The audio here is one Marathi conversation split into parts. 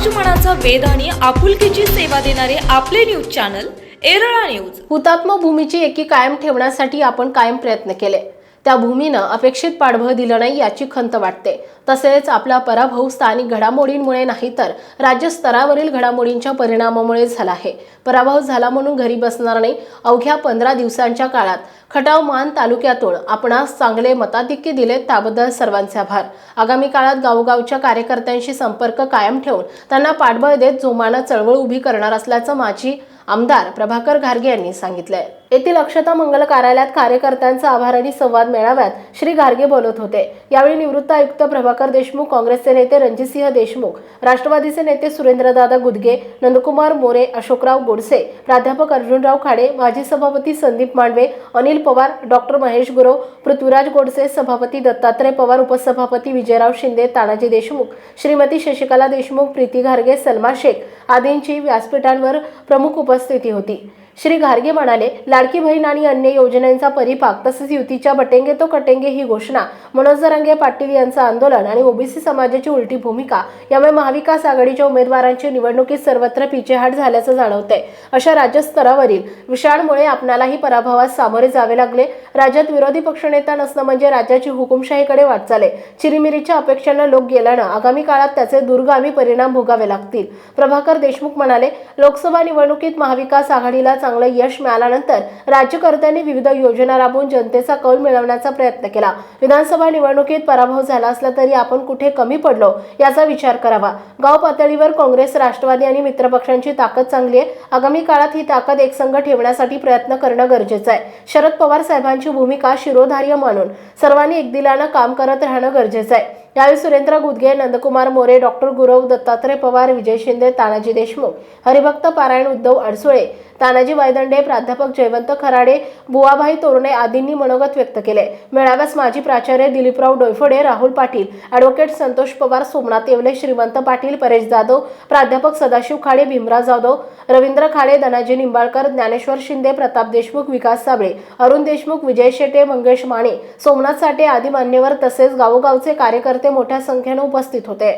समाज मनाचा आणि आपुलकीची सेवा देणारे आपले न्यूज चॅनल एरळा न्यूज. हुतात्मा भूमीची एकी कायम ठेवण्यासाठी आपण कायम प्रयत्न केले. त्या भूमीनं अपेक्षित पाठबळ दिलं नाही याची खंत वाटते. तसेच आपला पराभव स्थानिक घडामोडींमुळे नाही तर राज्यस्तरावरील घडामोडींच्या परिणामामुळे झाला आहे. पराभव झाला म्हणून घरी बसणार नाही. अवघ्या पंधरा दिवसांच्या काळात खटाव मान तालुक्यातून आपणास चांगले मताधिक्य दिले त्याबद्दल सर्वांचे आभार. आगामी काळात गावोगावच्या कार्यकर्त्यांशी संपर्क कायम ठेवून त्यांना पाठबळ देत जोमानं चळवळ उभी करणार असल्याचं माजी आमदार प्रभाकर घारगे यांनी सांगितलंय. येथील अक्षता मंगल कार्यालयात कार्यकर्त्यांचा आभार आणि संवाद मेळाव्यात श्री घारगे बोलत होते. यावेळी निवृत्त आयुक्त प्रभाकर देशमुख काँग्रेसचे नेते रणजितसिंह देशमुख राष्ट्रवादीचे नेते सुरेंद्रदादा गुदगे नंदकुमार मोरे अशोकराव गोडसे प्राध्यापक अर्जुनराव खाडे माजी सभापती संदीप मांडवे अनिल पवार डॉक्टर महेश गुरव पृथ्वीराज गोडसे सभापती दत्तात्रय पवार उपसभापती विजयराव शिंदे तानाजी देशमुख श्रीमती शशिकला देशमुख प्रीती घारगे सलमा शेख आदींची व्यासपीठांवर प्रमुख उपस्थिती होती. श्री घारगे म्हणाले लाडकी बहीण आणि अन्य योजनांचा परिपाक तसेच युतीच्या बटेंगे तो कटेंगे ही घोषणा मनोज रंगे पाटील यांचं आंदोलन आणि ओबीसी समाजाची उलटी भूमिका यामुळे महाविकास आघाडीच्या उमेदवारांची निवडणुकीत सर्वत्र पिछेहाट झाल्याचं जाणवतंय. अशा राज्यस्तरावरील विषाणमुळे आपणालाही पराभवास सामोरे जावे लागले. राज्यात विरोधी पक्षनेता नसणं म्हणजे राज्याची हुकुमशाहीकडे वाटचाल आहे चिरीमिरीच्या अपेक्षांना लोक गेल्यानं आगामी काळात त्याचे दुर्गामी परिणाम भोगावे लागतील. प्रभाकर देशमुख म्हणाले लोकसभा निवडणुकीत महाविकास आघाडीला चांगलं यश मिळाल्यानंतर राज्यकर्त्यांनी विविध योजना राबवून जनतेचा कौल मिळवण्याचा प्रयत्न केला. विधानसभा निवडणुकीत पराभव झाला असला तरी आपण कुठे कमी पडलो याचा विचार करावा. गाव पातळीवर काँग्रेस राष्ट्रवादी आणि मित्रपक्षांची ताकद चांगली आहे. आगामी काळात ही ताकद एकसंघ ठेवण्यासाठी प्रयत्न करणं गरजेचं आहे. शरद पवार साहेबांची भूमिका शिरोधार्य मानून सर्वांनी एकदिलानं काम करत राहणं गरजेचं आहे. यावेळी सुरेंद्र गुदगे नंदकुमार मोरे डॉक्टर गुरव दत्तात्रय पवार विजय शिंदे तानाजी देशमुख हरिभक्त पारायण उद्धव अडसुळे तानाजी वायदंडे प्राध्यापक जयवंत खराडे बुवाभाई तोरणे आदींनी मनोगत व्यक्त केले. मेळाव्यास माजी प्राचार्य दिलीपराव डोयफोडे राहुल पाटील ॲडव्होकेट संतोष पवार सोमनाथ येवले श्रीमंत पाटील परेश जाधव प्राध्यापक सदाशिव खाडे भीमराव जाधव रवींद्र खाडे धनाजी निंबाळकर ज्ञानेश्वर शिंदे प्रताप देशमुख विकास साबळे अरुण देशमुख विजय शेटे मंगेश माने सोमनाथ साठे आदी मान्यवर तसेच गावोगावचे कार्यकर्ते कार्यकर्ते मोठ्या संख्येने उपस्थित होते.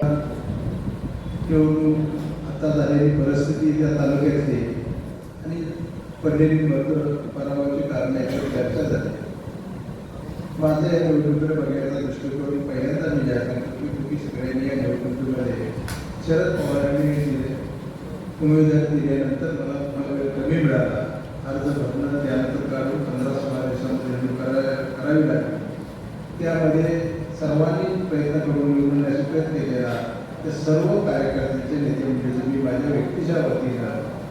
आता झालेली परिस्थिती त्या तालुक्यातली आणि पडलेली पराभवाची कारण याच्यावर चर्चा झाली. माझा या निवडणुकीकडे बघायचा दृष्टिकोन पहिल्यांदा मी जाहीर की तुम्ही सगळ्यांनी या निवडणुकीमध्ये शरद पवारांनी दिले उमेदवार दिल्यानंतर मला वेळ कमी मिळाला. अर्ज भरणं त्यानंतर काढून पंधरा सोळा दिवसांमध्ये निवडणूक करावी लागली. त्यामध्ये सर्वांनी प्रयत्न करून निवडून याचा प्रयत्न केला त्या सर्व कार्यकर्त्यांचे नेते म्हणजे मी माझ्या व्यक्तीच्या वतीनं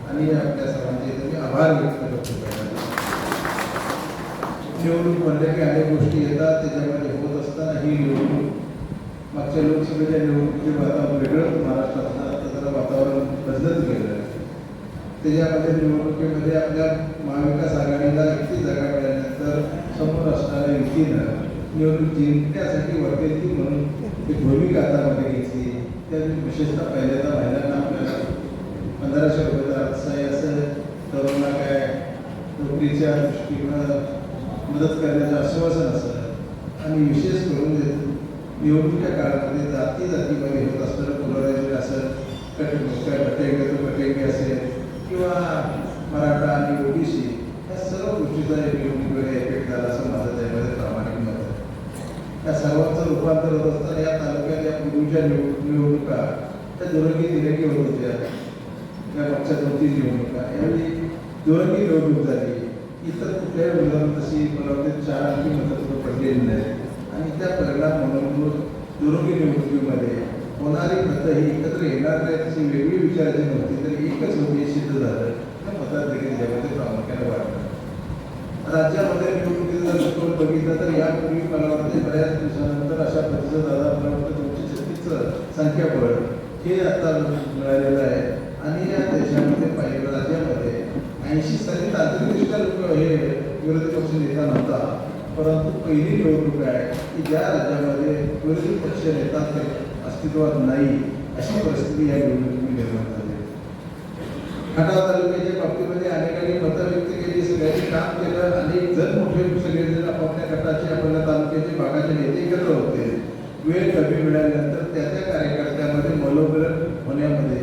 आणि आपल्या सर्वांचे मी आभार व्यक्त करतो पहिल्यांदा. निवडणूक की अनेक गोष्टी येतात त्याच्यामध्ये होत असताना ही निवडणूक. मागच्या लोकसभेच्या निवडणुकीचे वातावरण वेगळं महाराष्ट्रात आता वातावरण बदलत गेलं. त्याच्यामध्ये निवडणुकीमध्ये आपल्या महाविकास आघाडीला एकटी जागा मिळाल्यानंतर समोर असणाऱ्या युतीनं निवडणूक जिंकण्यासाठी वाटेल ती म्हणून एक भूमिका हातामध्ये घेतली. त्या विशेषतः पहिल्यांदा महिलांना आपल्याला पंधराशे रुपयाचा असं असं तरुणांना काय नोकरीच्या दृष्टीनं मदत करण्याचं आश्वासन असतं. आणि विशेष करून निवडणुकीच्या काळामध्ये जाती जातीमध्ये होत असताना पोलरायझेशन असं कट कटेंगे तो कटेंगे असेल किंवा मराठा आणि ओबीसी या सर्व गोष्टीचा निवडणुकीकडे इफेक्ट झाला असं माझं त्यामध्ये त्या या सर्वांचं रूपांतर होत असताना या तालुक्यात या पूर्वीच्या निवडणुका त्या दुरंगी दिरंगी होत. होत्या या मागच्या दोन तीन निवडणुका. यावेळी दुरंगी निवडणूक झाली. इतर कुठल्याही उदाहरण तशी मला वाटते चार आणखी मतदार पडलेली नाही. आणि त्या परिणाम म्हणून दुरंगी निवडणुकीमध्ये होणारी मतं ही एकत्र येणार नाही तशी वेगळी विचारायची नव्हती तर एकच होती सिद्ध झालं. त्या मतात देखील त्यामध्ये प्रामुख्याने वाढलं. राज्यामध्ये निवडणूक जर दृष्टिकोन बघितलं तर यापूर्वी मला वाटते बऱ्याच दिवसानंतर अशा पद्धतीचं दादा मला वाटतं तुमची छत्तीसचं संख्याबळ हे आता मिळालेलं आहे. आणि या देशामध्ये पाहिजे राज्यामध्ये ऐंशी साली तांत्रिकदृष्ट्या लोक हे विरोधी पक्ष नेता नव्हता. परंतु पहिली निवडणूक आहे की ज्या राज्यामध्ये विरोधी पक्ष नेता अस्तित्वात नाही अशी परिस्थिती या निवडणुकीत निर्माण झाली. खटाव तालुक्याच्या बाबतीमध्ये अनेकांनी मतं व्यक्त केली सगळ्यांनी काम केलं. अनेक जण मोठे सगळेजण आपापल्या गटाचे आपल्या तालुक्याचे भागाचे नेते एकत्र होते. वेळ कमी मिळाल्यानंतर त्या त्या कार्यकर्त्यामध्ये मनोबल होण्यामध्ये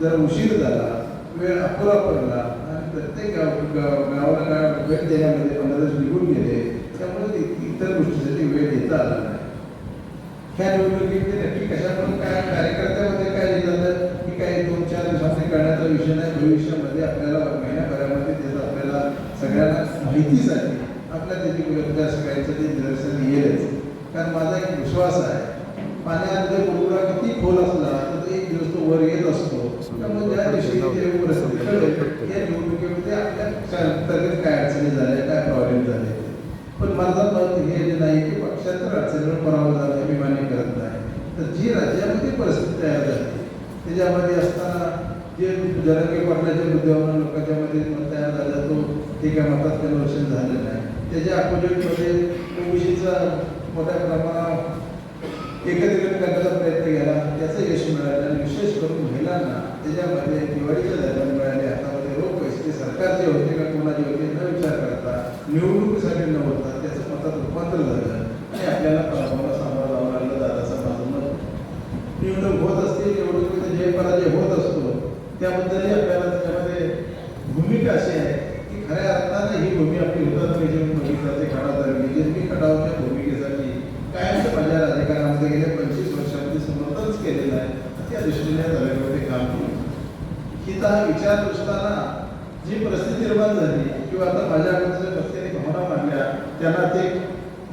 जर उशीर झाला वेळ अपुरा पडला आणि प्रत्येक गाव गावाला गाव वेळ देण्यामध्ये पंधरा निघून गेले त्यामुळे इतर गोष्टीसाठी वेळ देता आला नाही. ह्या निवडणुकीमध्ये नक्की कशामुळे काय कार्यकर्त्यामध्ये काय येतात झालं काही दोन चार दिवसांनी करण्याचा विषय नाही. भविष्यामध्ये आपल्याला महिन्याभरामध्ये त्याचा आपल्याला सगळ्यांना माहितीसाठी आपल्या त्याची त्या सगळ्यांचं ते निदर्शन येईलच कारण माझा एक विश्वास आहे पाण्यात जर किती खोल असला तर तो एक दिवस तो वर येत असतो. त्यामुळे ज्या दिवशी या निवडणुकीमध्ये आपल्या अंतर्गत काय अडचणी झाल्या काय प्रॉब्लेम झाले. पण माझा मत हे नाही की पक्षांतर अडचणीवर पराभव झाला हे मी मान्य करत नाही. तर जी राज्यामध्ये परिस्थिती त्याच्यामध्ये असताना जे जरंगे पाटलाच्या मुद्द्यावर लोकांच्यामध्ये मत तयार तो ते काय मतात कन्वर्शन झालं नाही. त्याच्या अपोजिटमध्ये ओबीसीचा मोठ्या प्रमाणावर एकत्रित करण्याचा प्रयत्न केला. त्याचं यश मिळालं आणि विशेष करून महिलांना त्याच्यामध्ये दिवाळीच्या दरम्यान मिळाले हातामध्ये रोख पैसे सरकारचे होते का कोणाचे होते न विचार करता निवडणुकीसाठी न होता त्याचं मतात रूपांतर झालं आणि आपल्याला पराभवाला सामोरं जावं लागलं दादाचं माझं मत निवडणूक होत असते निवडणुकीमध्ये जय पराजय होत असतो त्याबद्दलही आपल्याला त्याच्यामध्ये भूमिका अशी आहे की खऱ्या अर्थानं ही भूमी आपली हुतात्म्याची म्हणून बघितली जाते खडा तालुक्याची मी खडावच्या भूमिकेसाठी कायमचं माझ्या राजकारणामध्ये गेल्या पंचवीस वर्षामध्ये समर्थनच केलेलं आहे त्या दृष्टीने तालुक्यामध्ये काम केलं हिचा हा विचार असताना जी परिस्थिती निर्माण झाली किंवा आता माझ्याकडच्या प्रत्येक भावना मांडल्या त्यांना ते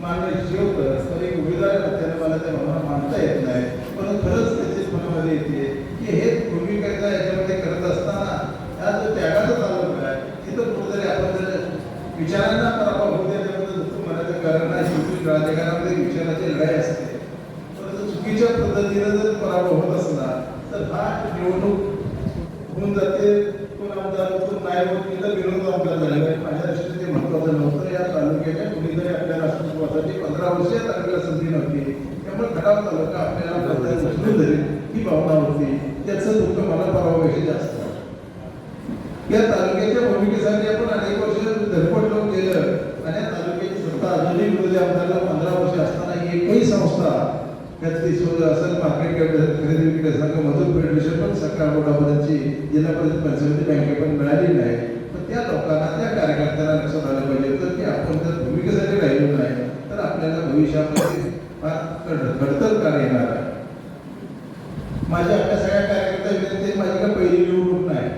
मांडण्याची होतं तर एक उमेदवार त्याने मला त्या भावना मांडता येत नाही पण खरंच त्याची मनामध्ये येते की हे भूमिकेचा याच्यामध्ये करत असताना हा जो त्यागाचा तालुका आहे तिथं कुठेतरी आपण जर विचारांना पराभव होते त्याबद्दल दुःख म्हणायचं कारण नाही शेवटी राजकारणामध्ये विचाराची लढाई असते परंतु चुकीच्या पद्धतीनं जर पराभव होत असला तर हा निवडणूक होऊन जाते कोण आमदार होतो नाही होत इथं विरोध आमदार झाले. माझ्या दृष्टीने ते महत्वाचं नव्हतं. या तालुक्याच्या कुणीतरी आपल्या राष्ट्रत्वासाठी पंधरा वर्षे तालुक्याला संधी नव्हती. त्यामुळे खटाव तालुका आपल्याला बदल उचलून धरेल ही भावना होती. त्याचं दुःख मला पराभवापेक्षा जास्त. या तालुक्याच्या भूमिकेसाठी आपण अनेक वर्ष धरपड लोक गेलं आणि या तालुक्याची सत्ता अजूनही विरोधी आमदारला पंधरा वर्ष असताना एकही संस्था त्यातली सोय असेल मार्केट खरेदी विक्री संघ मजूर फेडरेशन पण सरकार बोर्डापर्यंतची जिल्हा परिषद पंचायती बँके म्हणजे पण मिळाली नाही पण त्या लोकांना त्या कार्यकर्त्यांना लक्षात आलं पाहिजे. तर की आपण जर भूमिकेसाठी राहिलो नाही तर आपल्याला भविष्यामध्ये फार घडतर कार्य येणार आहे. माझ्या आपल्या सगळ्या कार्यकर्त्या विनंती माझी का पहिली निवडणूक नाही.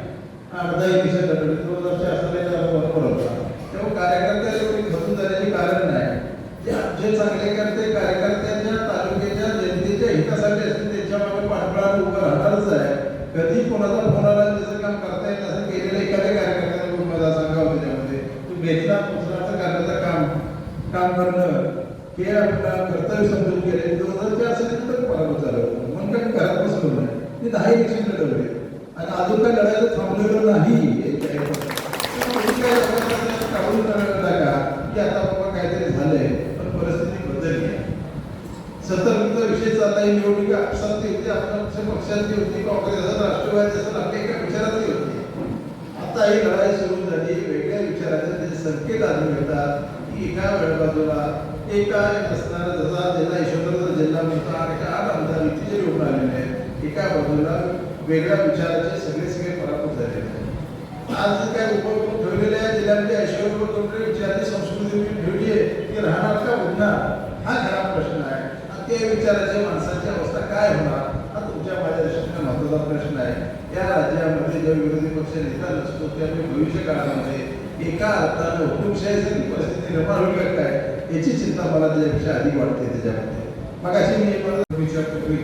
अर्धा एक दिवसात दोन वर्ष असलेला बरोबर होता. तेव्हा कार्यकर्त्या एवढी खचून जाण्याचे कारण नाही. जे आमचे चांगले करते कार्यकर्त्यांच्या जनतेच्या असतील त्यांच्या मागे पाठबळाने उभं राहणारच आहे. कधी कोणाचा फोन आला त्याचं काम करता येईल असं केलेलं एखाद्या कार्यकर्त्याला खूप मजा सांगावं त्यामध्ये तू घेतला पुसराचं करण्याचं काम काम करणं हे आपला कर्तव्य समजून गेले दोन हजार चार साली तर पराभव झाला? होता. म्हणून काही घरात बसलो नाही मी दहा इलेक्शन लढवले. आणि अजून काय लढायला थांबलेलं नाही याच्या ह्याच्यात. तुम्ही काय लोकांना काढून टाका की आता बाबा काहीतरी झालंय पण परिस्थिती बदलली आहे सतर्कता विषय चालला ही निवडणूक आपसातली होती आपल्या पक्षांची होती काँग्रेस असं राष्ट्रवादी असं आपल्या एका विचारातली होती. आता ही लढाई सुरू झाली वेगळ्या विचाराचे त्याचे संकेत आढळून मिळतात की एका वेळ बाजूला एका असणारा जसा जिल्हा यशवंतराव जिल्हा मोठा आणि एका आठ आमदार इथे निवडून आलेले आहेत एका बाजूला वेगळ्या विचाराचे सगळे सगळे पराभूत झालेले आहेत. आज काय उपक्रम ठेवलेले आहे जिल्ह्यामध्ये ऐश्वर्य विचाराची संस्कृती ठेवली आहे ती राहणार का उठणार ते आणि माणसाची अवस्था काय होणार? हा तुमच्या माझ्या दृष्टीने महत्त्वाचा प्रश्न आहे. या राज्यामध्ये जो विरोधी पक्ष नेता नसतो त्यामुळे भविष्य काळामध्ये एका अर्थानं हुकुमशाहीसारखी परिस्थिती निर्माण होऊ का याची चिंता मला त्याच्यापेक्षा अधिक वाटते त्याच्यामध्ये. मग अशी मी एक पूर्वी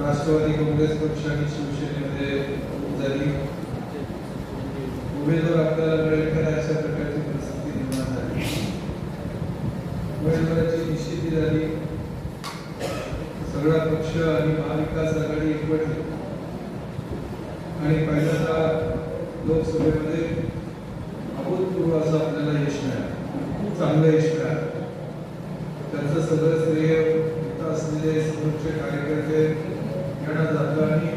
राष्ट्रवादी काँग्रेस पक्ष आणि शिवसेनेमध्ये जरी उमेदवार आपल्याला मिळेल का नाही अशा प्रकारची परिस्थिती निर्माण झाली उमेदवाराची निश्चिती झाली सगळा पक्ष आणि महाविकास आघाडी एकवटली आणि पहिल्यांदा लोकसभेमध्ये अभूतपूर्व असं आपल्याला यश मिळालं. खूप चांगलं यश मिळालं. त्यांचं सगळं श्रेय असलेले समोरचे कार्यकर्ते यांना जातं आणि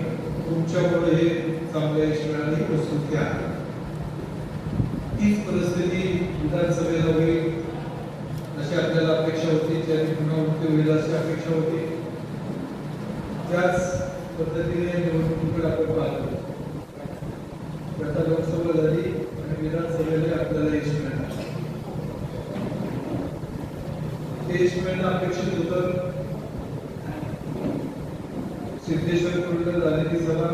तुमच्यामुळे हे चांगलं यश मिळाली प्रस्तुती आहे. तीच परिस्थिती विधानसभेला होईल अशी आपल्याला अपेक्षा होती ज्यांनी पुन्हा मुख्य होईल अशी अपेक्षा होती. त्याच पद्धतीने निवडणुकीकडे आपण पाहतो. आता लोकसभा झाली आणि विधानसभेला आपल्याला यश मिळणार. ते यश मिळणं अपेक्षित होतं. सिद्धेश्वर कुंड झालेली सभा.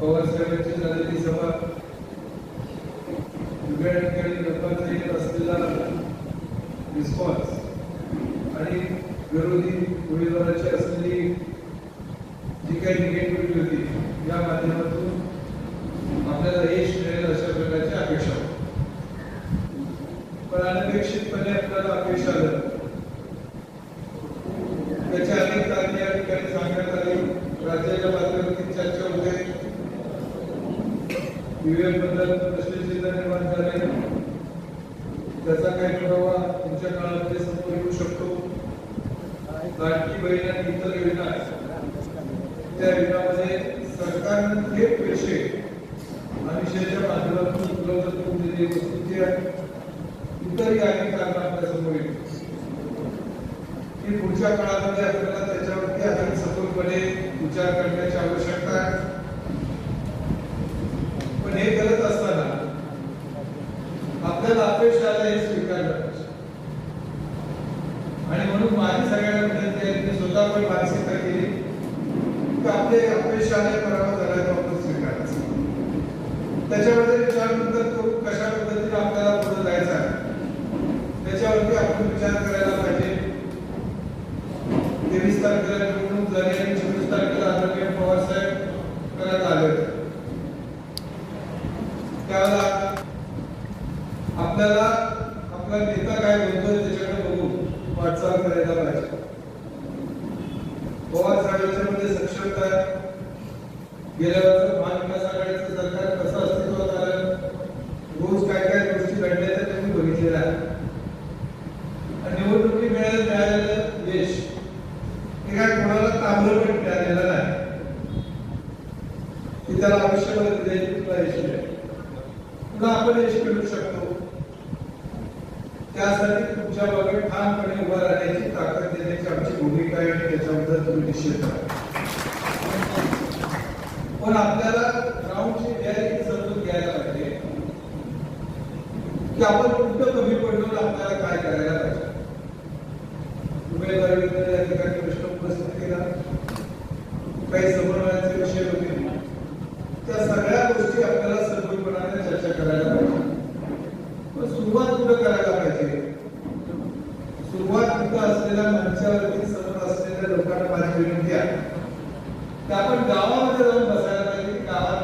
पवार साहेबांची झालेली सभा. वेगळ्या ठिकाणी लोकांचा येत असलेला रिस्पॉन्स आणि विरोधी उमेदवाराची असलेली जी काही निगेटिव्हिटी होती या माध्यमातून आपल्याला यश मिळेल अशा प्रकारची अपेक्षा होती पण अनपेक्षितपणे आपल्याला अपयश आलं त्याच्या अनेक कारणे या ठिकाणी सांगण्यात आली राज्याच्या पातळीवरती चर्चा होते ईव्हीएम प्रश्न प्रश्नचिन्ह निर्माण झाले? त्याचा काही पुरावा तुमच्या काळामध्ये समोर येऊ शकतो. लाडकी बहीण आणि इतर योजना त्या योजनामध्ये सरकारने थेट पैसे आमिषाच्या माध्यमातून उपलब्ध करून दिलेली वस्तूची इतरही अनेक कारण आपल्यासमोर येतील. की पुढच्या काळामध्ये आपल्याला त्याच्यावरती अधिक सखोलपणे विचार करण्याची आवश्यकता आहे पण हे करत असताना आपल्याला अपयश आलं हे स्वीकारलं पाहिजे आणि म्हणून माझी सगळ्यांना सुद्धा आपण मानसिकता केली आपले अपयश आले पराभव झाला तो आपण स्वीकारायचा. त्याच्यामध्ये विचार नंतर कशा पद्धतीने आपल्याला पुढे जायचं आहे? त्याच्यावरती आपण विचार करायचा पाहिजे तेवीस तारखेला निवडणूक झाली आणि चोवीस तारखेला आदरणीय पवार साहेब करायला आले होते त्यावेळेला आपल्याला आपला नेता काय बोलतोय त्याच्याकडे बघून वाटचाल करायला पाहिजे पवार साहेबांच्या मध्ये सक्षमता आहे गेल्या वर्षी महाविकास आघाडीचं सरकार कसं अस्तित्वात आलं रोज काय काय गोष्टी घडल्या त्या तुम्ही बघितलेल्या आणि निवडणुकी मिळालेलं यश हे काय कोणाला तांबलं मिळालेलं नाही. की त्याला आयुष्यामध्ये तुला यश मिळेल. आपण यश शकतो. त्यासाठी तुमच्या बागे ठामपणे उभा राहण्याची ताकद देण्याची आमची भूमिका आहे आणि त्याच्याबद्दल तुम्ही निश्चित करा पण आपल्याला ग्राउंडची रियालिटी समजून घ्यायला पाहिजे. की आपण कुठं कमी पडलो आणि आपल्याला काय करायला पाहिजे? उमेदवारी या ठिकाणी प्रश्न उपस्थित केला. काही समन्वयाचे विषय होते. त्या सगळ्या गोष्टी आपल्याला सखोलपणाने चर्चा करायला पाहिजे. पण सुरुवात कुठं करायला पाहिजे? सुरुवात तिथं असलेल्या मंचावरती समोर असलेल्या लोकांना माझी विनंती आहे आपण गावामध्ये जाऊन बसायला पाहिजे गावात